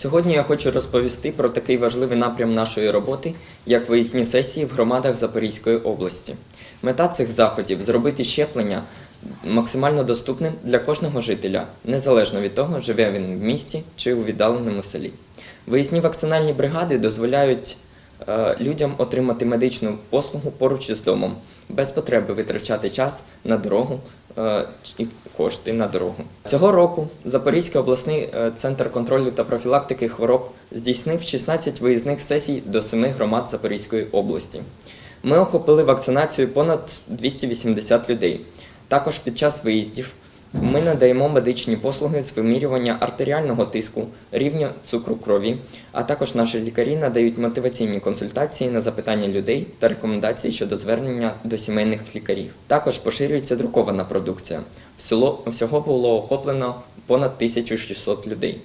Сьогодні я хочу розповісти про такий важливий напрям нашої роботи, як виїзні сесії в громадах Запорізької області. Мета цих заходів зробити щеплення максимально доступним для кожного жителя, незалежно від того, живе він в місті чи у віддаленому селі. Виїзні вакцинальні бригади дозволяють е, людям отримати медичну послугу поруч із домом, без потреби витрачати час на дорогу і кошти на дорогу. Цього року Запорізький обласний е, центр контролю та профілактики хвороб здійснив 16 виїзних сесій до семи громад Запорізької області. Ми охопили вакцинацію понад 280 людей. Також під час виїздів ми надаємо медичні послуги з вимірювання артеріального тиску, рівня цукру крові, а також наші лікарі надають мотиваційні консультації на запитання людей та рекомендації щодо звернення до сімейних лікарів. Також поширюється друкована продукція. Всього, було охоплено понад 1600 людей.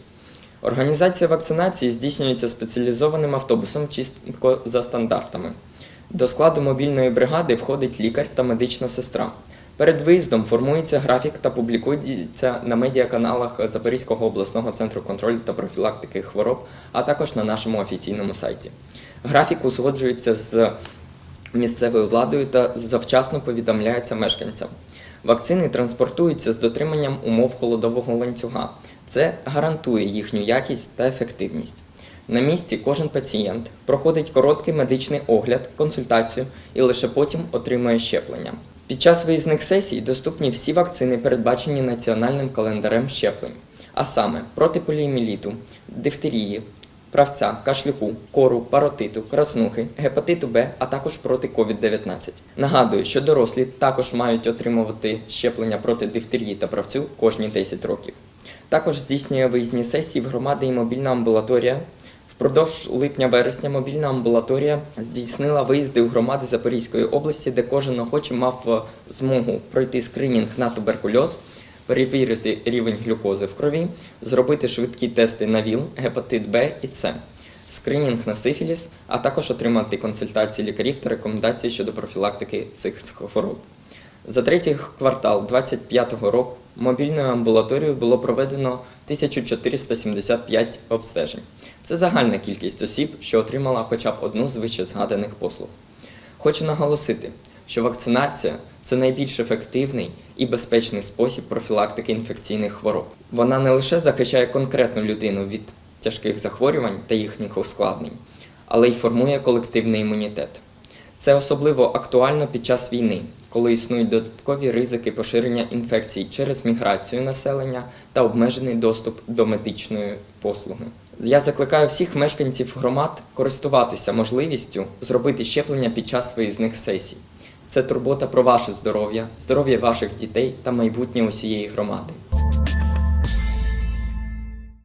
Організація вакцинації здійснюється спеціалізованим автобусом чітко за стандартами. До складу мобільної бригади входить лікар та медична сестра. Перед виїздом формується графік та публікується на медіаканалах Запорізького обласного центру контролю та профілактики хвороб, а також на нашому офіційному сайті. Графік узгоджується з місцевою владою та завчасно повідомляється мешканцям. Вакцини транспортуються з дотриманням умов холодового ланцюга. Це гарантує їхню якість та ефективність. На місці кожен пацієнт проходить короткий медичний огляд, консультацію і лише потім отримує щеплення. Під час виїзних сесій доступні всі вакцини, передбачені національним календарем щеплень, а саме проти поліоміліту, дифтерії, правця, кашлюку, кору, паротиту, краснухи, гепатиту Б, а також проти COVID-19. Нагадую, що дорослі також мають отримувати щеплення проти дифтерії та правцю кожні 10 років. Також здійснює виїзні сесії в громади і мобільна амбулаторія. Впродовж липня-вересня мобільна амбулаторія здійснила виїзди у громади Запорізької області, де кожен охочий мав е, змогу пройти скринінг на туберкульоз, перевірити рівень глюкози в крові, зробити швидкі тести на ВІЛ, гепатит Б і С, скринінг на сифіліс, а також отримати консультації лікарів та рекомендації щодо профілактики цих хвороб. За третій квартал 2025 року мобільною амбулаторією було проведено 1475 обстежень. Це загальна кількість осіб, що отримала хоча б одну з вище послуг. Хочу наголосити, що вакцинація це найбільш ефективний і безпечний спосіб профілактики інфекційних хвороб. Вона не лише захищає конкретну людину від тяжких захворювань та їхніх ускладнень, але й формує колективний імунітет. Це особливо актуально під час війни, коли існують додаткові ризики поширення інфекцій через міграцію населення та обмежений доступ до медичної послуги. Я закликаю всіх мешканців громад користуватися можливістю зробити щеплення під час виїзних сесій. Це турбота про ваше здоров'я, здоров'я ваших дітей та майбутнє усієї громади.